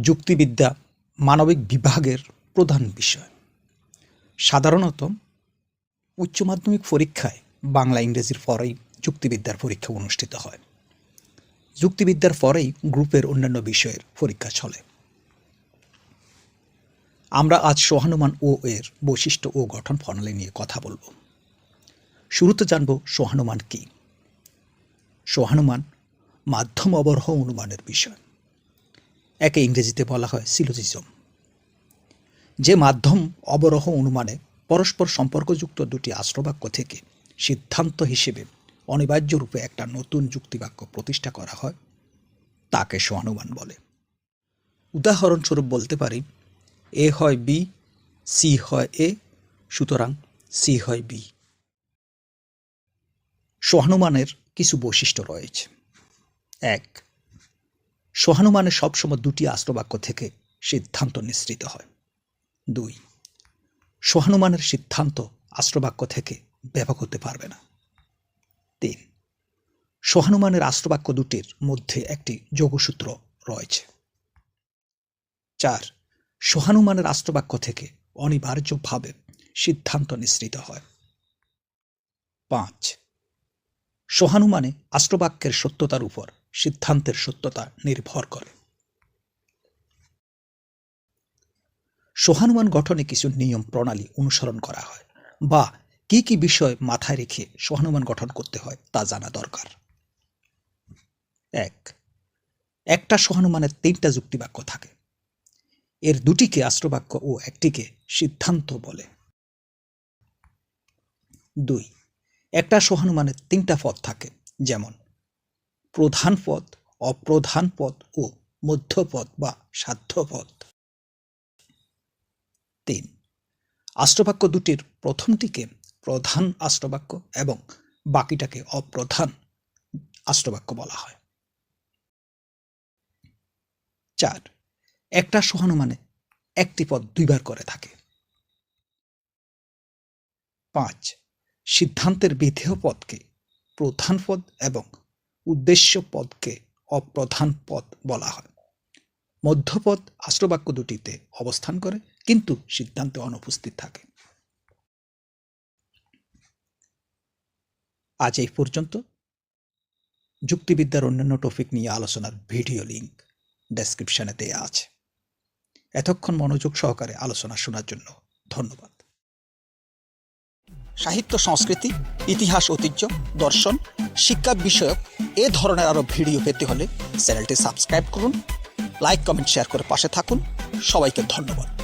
যুক্তিবিদ্যা মানবিক বিভাগের প্রধান বিষয়। সাধারণত উচ্চ মাধ্যমিক পরীক্ষায় বাংলা ইংরেজির পরেই যুক্তিবিদ্যার পরীক্ষা অনুষ্ঠিত হয়। যুক্তিবিদ্যার পরেই গ্রুপের অন্যান্য বিষয়ের পরীক্ষা চলে। আমরা আজ সহানুমান ও এর বৈশিষ্ট্য ও গঠন প্রণালী নিয়ে কথা বলব। শুরুতে জানব সহানুমান কী। সহানুমান মাধ্যম অবরোহ অনুমানের বিষয়। একে ইংরেজিতে বলা হয় সিলোজিজম যে মাধ্যম অবরোহ অনুমানে পরস্পর সম্পর্কযুক্ত দুটি আশ্রবাক্য থেকে সিদ্ধান্ত হিসেবে অনিবার্য রূপে একটা নতুন যুক্তিবাক্য প্রতিষ্ঠা করা হয়, তাকে সহানুমান বলে। উদাহরণস্বরূপ বলতে পারি, এ হয় বি, সি হয় এ, সুতরাং সি হয় বি। সহানুমানের কিছু বৈশিষ্ট্য রয়েছে। এক সহানুমানে সবসময় দুটি আশ্রবাক্য থেকে সিদ্ধান্ত নিঃসৃত হয়। দুই, সহানুমানের সিদ্ধান্ত আশ্রবাক্য থেকে ব্যাপক হতে পারবে না। তিন, সহানুমানের আশ্রবাক্য দুটির মধ্যে একটি যোগসূত্র রয়েছে। চার, সহানুমানের আশ্রবাক্য থেকে অনিবার্যভাবে সিদ্ধান্ত নিঃসৃত হয়। পাঁচ, সহানুমানে আশ্রবাক্যের সত্যতার উপর সিদ্ধান্তের সত্যতা নির্ভর করে। সহানুমান গঠনে কিছু নিয়ম প্রণালী অনুসরণ করা হয় বা কি কি বিষয় মাথায় রেখে সহানুমান গঠন করতে হয় তা জানা দরকার। এক, একটা সহানুমানের তিনটা যুক্তিবাক্য থাকে। এর দুটিকে আশ্রবাক্য ও একটিকে সিদ্ধান্ত বলে। দুই, একটা সহানুমানের তিনটা পথ থাকে, যেমন প্রধান পদ, অপ্রধান পদ ও মধ্যপদ বা সাধ্যপদ। তিন, আশ্রবাক্য দুটির প্রথমটিকে প্রধান আশ্রবাক্য এবং বাকিটাকে অপ্রধান আশ্রবাক্য বলা হয়। চার, একটা সহানুমানে একটি পদ দুইবার করে থাকে। পাঁচ, সিদ্ধান্তের বিধেয় পদকে প্রধান পদ এবং উদ্দেশ্য পদকে অপ্রধান পদ বলা হয়। মধ্যপদ আশ্রবাক্য দুটিতে অবস্থান করে, কিন্তু সিদ্ধান্তে অনুপস্থিত থাকে। আজ এই পর্যন্ত। যুক্তিবিদ্যার অন্যান্য টপিক নিয়ে আলোচনার ভিডিও লিংক ডেসক্রিপশনে দেয়া আছে। এতক্ষণ মনোযোগ সহকারে আলোচনা শোনার জন্য ধন্যবাদ। সাহিত্য, সংস্কৃতি, ইতিহাস, ঐতিহ্য, দর্শন, শিক্ষা বিষয়ক এ ধরনের আরও ভিডিও পেতে হলে চ্যানেলটি সাবস্ক্রাইব করুন, লাইক, কমেন্ট শেয়ার করে পাশে থাকুন। সবাইকে ধন্যবাদ।